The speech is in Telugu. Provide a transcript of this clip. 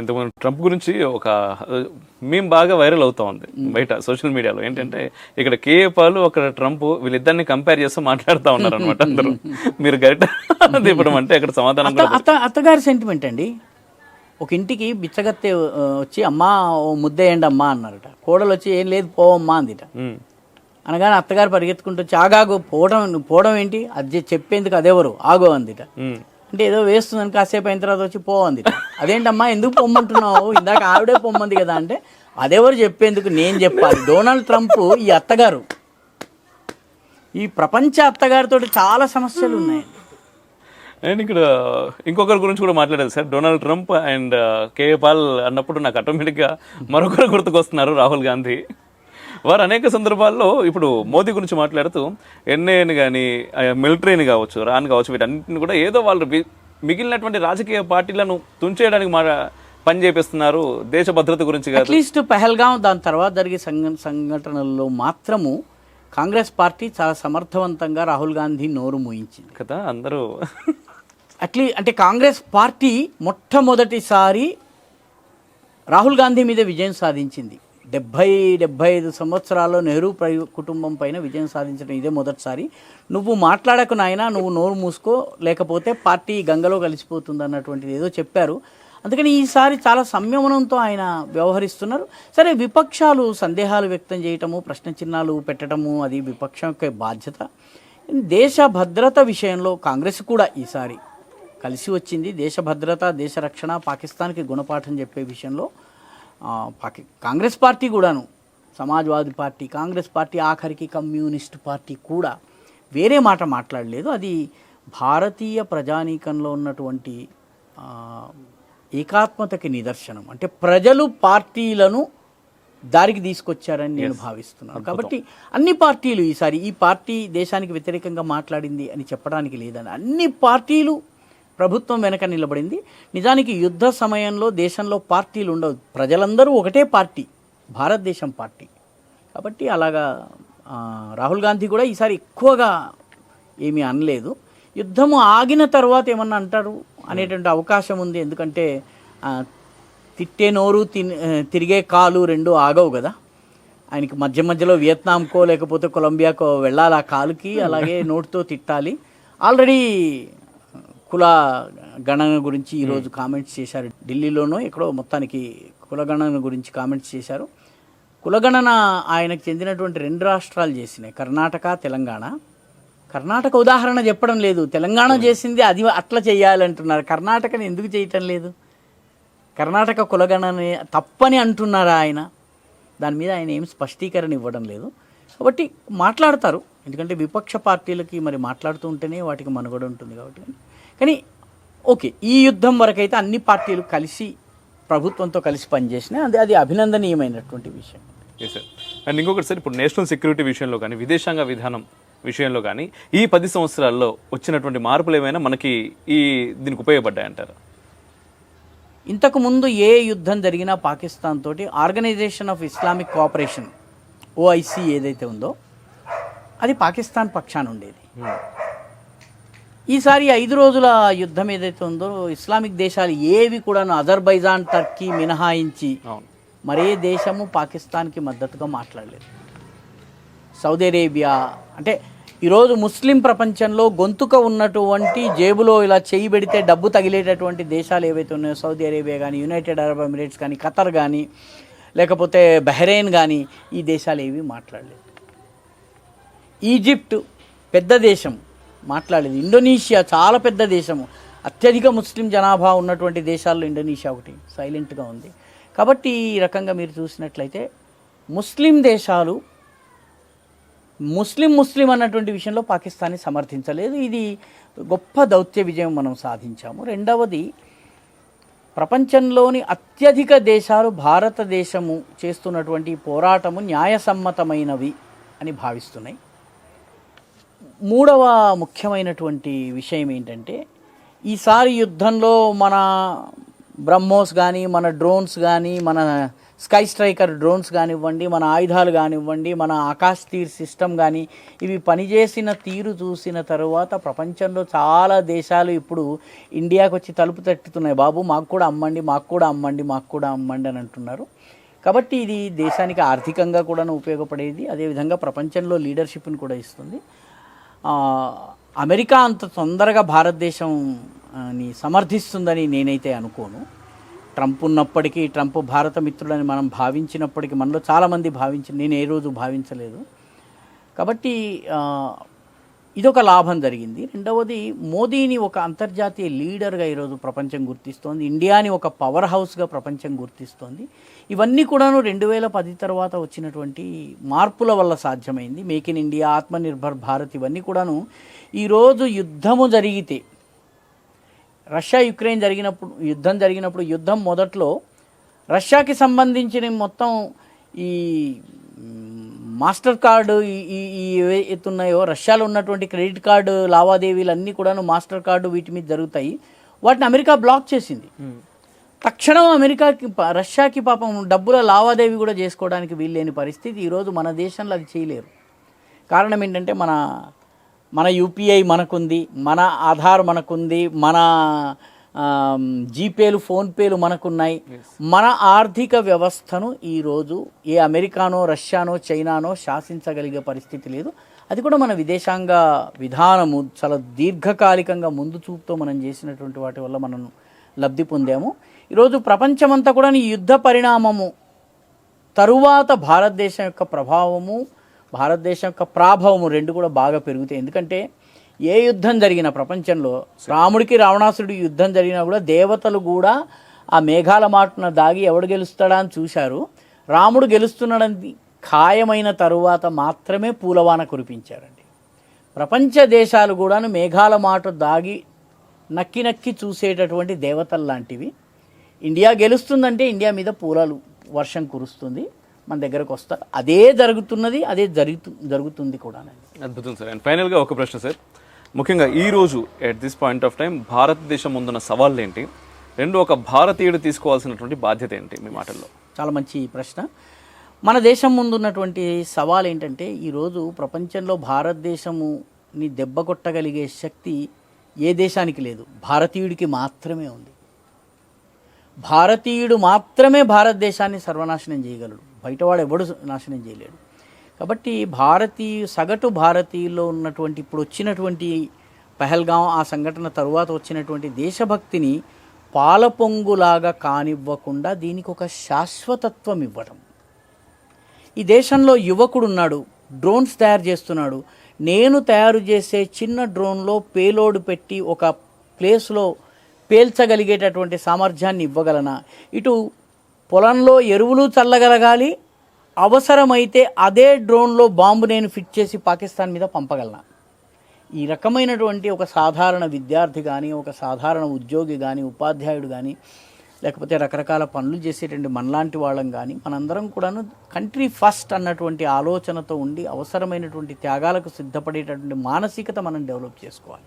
ఇంతకుముందు ట్రంప్ గురించి ఒక మేము బాగా వైరల్ అవుతా ఉంది బయట సోషల్ మీడియాలో ఏంటంటే ఇక్కడ కేఏ పాలు అక్కడ ట్రంప్ వీళ్ళిద్దరిని కంపేర్ చేస్తూ మాట్లాడుతూ ఉన్నారు అనమాట అందరూ. మీరు గరిట తిప్పడం అంటే అక్కడ సమాధానం అత్తగారి సెంటిమెంట్ అండి. ఒక ఇంటికి బిచ్చగత్తె వచ్చి అమ్మా ఓ ముద్దేయండి అమ్మా అన్నారట. కోడలు వచ్చి ఏం లేదు పోవమ్మా అందిట. అనగానే అత్తగారు పరిగెత్తుకుంటూ వచ్చి ఆగాగు పోవడం పోవడం ఏంటి? అది చెప్పేందుకు అదెవరు? ఆగో అందిట. అంటే ఏదో వేస్తుందని కాసేపు అయిన తర్వాత వచ్చి పో అదేంటమ్మా ఎందుకు పొమ్మంటున్నావు? ఇందాక ఆవిడే పొమ్మంది కదా అంటే అదెవరు చెప్పేందుకు నేను చెప్పాలి. డొనాల్డ్ ట్రంప్ ఈ అత్తగారు. ఈ ప్రపంచ అత్తగారితో చాలా సమస్యలు ఉన్నాయి. అండ్ ఇక్కడ ఇంకొకరి గురించి కూడా మాట్లాడేది sir. Donald Trump and K A Paul అన్నప్పుడు నాకు ఆటోమేటిక్గా మరొకరు గుర్తుకొస్తున్నారు రాహుల్ గాంధీ. వారు అనేక సందర్భాల్లో ఇప్పుడు మోదీ గురించి మాట్లాడుతూ ఎన్ఐఏని కానీ మిలిటరీని కావచ్చు రాన్ కావచ్చు వీటన్నిటిని కూడా ఏదో వాళ్ళు మిగిలినటువంటి రాజకీయ పార్టీలను తుంచేయడానికి మా పని చేపిస్తున్నారు దేశ భద్రత గురించి అట్లీస్ట్ పహల్గాం దాని తర్వాత జరిగే సంఘ సంఘటనల్లో మాత్రము కాంగ్రెస్ పార్టీ చాలా సమర్థవంతంగా రాహుల్ గాంధీ నోరు మూయించింది. కదా అందరూ. అట్లీ అంటే కాంగ్రెస్ పార్టీ మొట్టమొదటిసారి రాహుల్ గాంధీ మీద విజయం సాధించింది. డెబ్భై డెబ్భై ఐదు సంవత్సరాల్లో నెహ్రూ ప్ర- కుటుంబం పైన విజయం సాధించడం ఇదే మొదటిసారి. నువ్వు మాట్లాడకు నాయన నువ్వు నోరు మూసుకో లేకపోతే పార్టీ గంగలో కలిసిపోతుంది అన్నటువంటిది ఏదో చెప్పారు. అందుకని ఈసారి చాలా సంయమనంతో ఆయన వ్యవహరిస్తున్నారు. సరే విపక్షాలు సందేహాలు వ్యక్తం చేయటము ప్రశ్న చిహ్నాలు పెట్టడము అది విపక్షం యొక్క బాధ్యత. దేశ భద్రత విషయంలో కాంగ్రెస్ కూడా ఈసారి కలిసి వచ్చింది. దేశ భద్రత దేశ రక్షణ పాకిస్తాన్కి గుణపాఠం చెప్పే విషయంలో కాంగ్రెస్ పార్టీ కూడాను సమాజ్వాదీ పార్టీ కాంగ్రెస్ పార్టీ ఆఖరికి కమ్యూనిస్ట్ పార్టీ కూడా వేరే మాట మాట్లాడలేదు. అది భారతీయ ప్రజానీకంలో ఉన్నటువంటి ఏకాత్మతకి నిదర్శనం. అంటే ప్రజలు పార్టీలను దారికి తీసుకొచ్చారని నేను భావిస్తున్నాను. కాబట్టి అన్ని పార్టీలు ఈసారి ఈ పార్టీ దేశానికి వ్యతిరేకంగా మాట్లాడింది అని చెప్పడానికి లేదని అన్ని పార్టీలు ప్రభుత్వం వెనక నిలబడింది. నిజానికి యుద్ధ సమయంలో దేశంలో పార్టీలు ఉండవు. ప్రజలందరూ ఒకటే పార్టీ. భారతదేశం పార్టీ. కాబట్టి అలాగా రాహుల్ గాంధీ కూడా ఈసారి ఎక్కువగా ఏమీ అనలేదు. యుద్ధము ఆగిన తర్వాత ఏమన్నా అంటారు అనేటువంటి అవకాశం ఉంది. ఎందుకంటే తిట్టే నోరు తిన్ తిరిగే కాలు రెండు ఆగవు కదా. ఆయనకి మధ్య మధ్యలో వియత్నాంకో లేకపోతే కొలంబియాకో వెళ్ళాలి ఆ కాలుకి. అలాగే నోటుతో తిట్టాలి. ఆల్రెడీ కుల గణన గురించి ఈరోజు కామెంట్స్ చేశారు. ఢిల్లీలోనూ ఎక్కడో మొత్తానికి కులగణన గురించి కామెంట్స్ చేశారు. కులగణన ఆయనకు చెందినటువంటి రెండు రాష్ట్రాలు చేసినాయి. కర్ణాటక తెలంగాణ. కర్ణాటక ఉదాహరణ చెప్పడం లేదు. తెలంగాణ చేసింది అది అట్లా చేయాలంటున్నారు. కర్ణాటకని ఎందుకు చేయటం లేదు? కర్ణాటక కులగణని తప్పని అంటున్నారా ఆయన? దాని మీద ఆయన ఏం స్పష్టీకరణ ఇవ్వడం లేదు. కాబట్టి మాట్లాడతారు. ఎందుకంటే విపక్ష పార్టీలకి మరి మాట్లాడుతూ ఉంటేనే వాటికి మనుగడ ఉంటుంది కాబట్టి. కానీ ఓకే ఈ యుద్ధం వరకైతే అన్ని పార్టీలు కలిసి ప్రభుత్వంతో కలిసి పనిచేసినాయి అది అది అభినందనీయమైనటువంటి విషయం. ఎస్ సార్ అండ్ ఇంకొకటి సార్ ఇప్పుడు నేషనల్ సెక్యూరిటీ విషయంలో కానీ విదేశాంగ విధానం విషయంలో కానీ ఈ పది సంవత్సరాల్లో వచ్చినటువంటి మార్పులు ఏమైనా మనకి ఈ దీనికి ఉపయోగపడ్డాయంటారు ఇంతకు ముందు ఏ యుద్ధం జరిగినా పాకిస్తాన్ తోటి Organisation of Islamic Cooperation OIC ఏదైతే ఉందో అది పాకిస్తాన్ పక్షాన ఉండేది. ఈసారి ఐదు రోజుల యుద్ధం ఏదైతే ఉందో ఇస్లామిక్ దేశాలు ఏవి కూడా అజర్బైజాన్ టర్కీ మినహాయించి మరే దేశము పాకిస్తాన్కి మద్దతుగా మాట్లాడలేదు. సౌదీ అరేబియా అంటే ఈరోజు ముస్లిం ప్రపంచంలో గొంతుక ఉన్నటువంటి జేబులో ఇలా చేయి పెడితే డబ్బు తగిలేటటువంటి దేశాలు ఏవైతే ఉన్నాయో సౌదీ అరేబియా కానీ యునైటెడ్ అరబ్ ఎమిరేట్స్ కానీ ఖతర్ కానీ లేకపోతే బహ్రెయిన్ కానీ ఈ దేశాలు ఏవి మాట్లాడలేదు. ఈజిప్ట్ పెద్ద దేశం. మాట్లాడేది. ఇండోనేషియా చాలా పెద్ద దేశము. అత్యధిక ముస్లిం జనాభా ఉన్నటువంటి దేశాల్లో ఇండోనేషియా ఒకటి సైలెంట్గా ఉంది. కాబట్టి ఈ రకంగా మీరు చూసినట్లయితే ముస్లిం దేశాలు ముస్లిం ముస్లిం అన్నటువంటి విషయంలో పాకిస్తాన్ని సమర్థించలేదు. ఇది గొప్ప దౌత్య విజయం మనం సాధించాము. రెండవది ప్రపంచంలోని అత్యధిక దేశాలు భారతదేశము చేస్తున్నటువంటి పోరాటము న్యాయసమ్మతమైనవి అని భావిస్తున్నాయి. మూడవ ముఖ్యమైనటువంటి విషయం ఏంటంటే ఈసారి యుద్ధంలో మన బ్రహ్మోస్ కానీ మన డ్రోన్స్ కానీ మన స్కై స్ట్రైకర్ డ్రోన్స్ కానివ్వండి మన ఆయుధాలు కానివ్వండి మన ఆకాశ్ తీర్ సిస్టమ్ కానీ ఇవి పనిచేసిన తీరు చూసిన తరువాత ప్రపంచంలో చాలా దేశాలు ఇప్పుడు ఇండియాకు వచ్చి తలుపు తట్టుతున్నాయి. బాబు మాకు కూడా అమ్మండి మాకు కూడా అమ్మండి మాకు కూడా అమ్మండి అని అంటున్నారు. కాబట్టి ఇది దేశానికి ఆర్థికంగా కూడా ఉపయోగపడేది అదేవిధంగా ప్రపంచంలో లీడర్షిప్ని కూడా ఇస్తుంది. అమెరికా అంత తొందరగా భారతదేశం సమర్థిస్తుందని నేనైతే అనుకోను. ట్రంప్ ఉన్నప్పటికీ ట్రంప్ భారత మిత్రుడని మనం భావించినప్పటికీ మనలో చాలామంది భావించి నేను ఏ రోజు భావించలేదు. కాబట్టి ఇదొక లాభం జరిగింది. రెండవది మోదీని ఒక అంతర్జాతీయ లీడర్గా ఈరోజు ప్రపంచం గుర్తిస్తోంది. ఇండియాని ఒక పవర్ హౌస్గా ప్రపంచం గుర్తిస్తోంది. ఇవన్నీ కూడాను రెండు వేల పది తర్వాత వచ్చినటువంటి మార్పుల వల్ల సాధ్యమైంది. Make in India Atmanirbhar Bharat ఇవన్నీ కూడాను ఈరోజు యుద్ధము జరిగితే రష్యా యుక్రెయిన్ జరిగినప్పుడు యుద్ధం జరిగినప్పుడు యుద్ధం మొదట్లో రష్యాకి సంబంధించిన మొత్తం ఈ మాస్టర్ కార్డు ఈ- ఈ ఈ ఏవైతే ఉన్నాయో రష్యాలో ఉన్నటువంటి క్రెడిట్ కార్డు లావాదేవీలు అన్నీ కూడాను మాస్టర్ కార్డు వీటి మీద జరుగుతాయి. వాటిని అమెరికా బ్లాక్ చేసింది. తక్షణం అమెరికాకి రష్యాకి పాపం డబ్బుల లావాదేవీ కూడా చేసుకోవడానికి వీల్లేని పరిస్థితి. ఈరోజు మన దేశంలో అది చేయలేరు. కారణం ఏంటంటే మన మన యూపీఐ మనకుంది మన ఆధార్ మనకుంది మన జీపేలు ఫోన్పేలు మనకున్నాయి. మన ఆర్థిక వ్యవస్థను ఈరోజు ఏ అమెరికానో రష్యానో చైనానో శాసించగలిగే పరిస్థితి లేదు. అది కూడా మన విదేశాంగ విధానము చాలా దీర్ఘకాలికంగా ముందు చూపుతో మనం చేసినటువంటి వాటి వల్ల మనం లబ్ధి పొందాము. ఈరోజు ప్రపంచమంతా కూడా ఈ యుద్ధ పరిణామము తరువాత భారతదేశం యొక్క ప్రభావము భారతదేశం యొక్క ప్రాభవము రెండు కూడా బాగా పెరుగుతాయి. ఎందుకంటే ఏ యుద్ధం జరిగిన ప్రపంచంలో రాముడికి రావణాసుడికి యుద్ధం జరిగినా కూడా దేవతలు కూడా ఆ మేఘాల మాటను దాగి ఎవడు గెలుస్తాడా అని చూశారు. రాముడు గెలుస్తున్నాడని ఖాయమైన తరువాత మాత్రమే పూలవాన కురిపించారండి. ప్రపంచ దేశాలు కూడాను మేఘాల మాట దాగి నక్కి నక్కి చూసేటటువంటి దేవతలు లాంటివి. ఇండియా గెలుస్తుందంటే ఇండియా మీద పూలాలు వర్షం కురుస్తుంది. మన దగ్గరకు వస్తారు అదే జరుగుతున్నది అదే జరుగుతు జరుగుతుంది కూడా అద్భుతం సార్. అండ్ ఫైనల్గా ఒక ప్రశ్న సార్. ముఖ్యంగా ఈరోజు at this point of time భారతదేశం ముందున్న సవాళ్ళు ఏంటి రెండు ఒక భారతీయుడు తీసుకోవాల్సినటువంటి బాధ్యత ఏంటి మీ మాటల్లో? చాలా మంచి ప్రశ్న. మన దేశం ముందున్నటువంటి సవాల్ ఏంటంటే ఈరోజు ప్రపంచంలో భారతదేశముని దెబ్బ కొట్టగలిగే శక్తి ఏ దేశానికి లేదు. భారతీయుడికి మాత్రమే ఉంది. భారతీయుడు మాత్రమే భారతదేశాన్ని సర్వనాశనం చేయగలడు. బయటవాడు ఎవడు నాశనం చేయలేడు. కాబట్టి భారతీయ సగటు భారతీయుల్లో ఉన్నటువంటి ఇప్పుడు వచ్చినటువంటి పహల్గాం ఆ సంఘటన తరువాత వచ్చినటువంటి దేశభక్తిని పాలపొంగులాగా కానివ్వకుండా దీనికి ఒక శాశ్వతత్వం ఇవ్వడం ఈ దేశంలో యువకుడు ఉన్నాడు డ్రోన్స్ తయారు చేస్తున్నాడు. నేను తయారు చేసే చిన్న డ్రోన్లో పేలోడ్ పెట్టి ఒక ప్లేస్లో పేల్చగలిగేటటువంటి సామర్థ్యాన్ని ఇవ్వగలనా? ఇటు పొలంలో ఎరువులు చల్లగలగాలి అవసరమైతే అదే డ్రోన్లో బాంబు నేను ఫిట్ చేసి పాకిస్తాన్ మీద పంపగలనా? ఈ రకమైనటువంటి ఒక సాధారణ విద్యార్థి కానీ ఒక సాధారణ ఉద్యోగి కానీ ఉపాధ్యాయుడు కానీ లేకపోతే రకరకాల పనులు చేసేటువంటి మనలాంటి వాళ్ళం కానీ మనందరం కూడాను కంట్రీ ఫస్ట్ అన్నటువంటి ఆలోచనతో ఉండి అవసరమైనటువంటి త్యాగాలకు సిద్ధపడేటటువంటి మానసికత మనం డెవలప్ చేసుకోవాలి.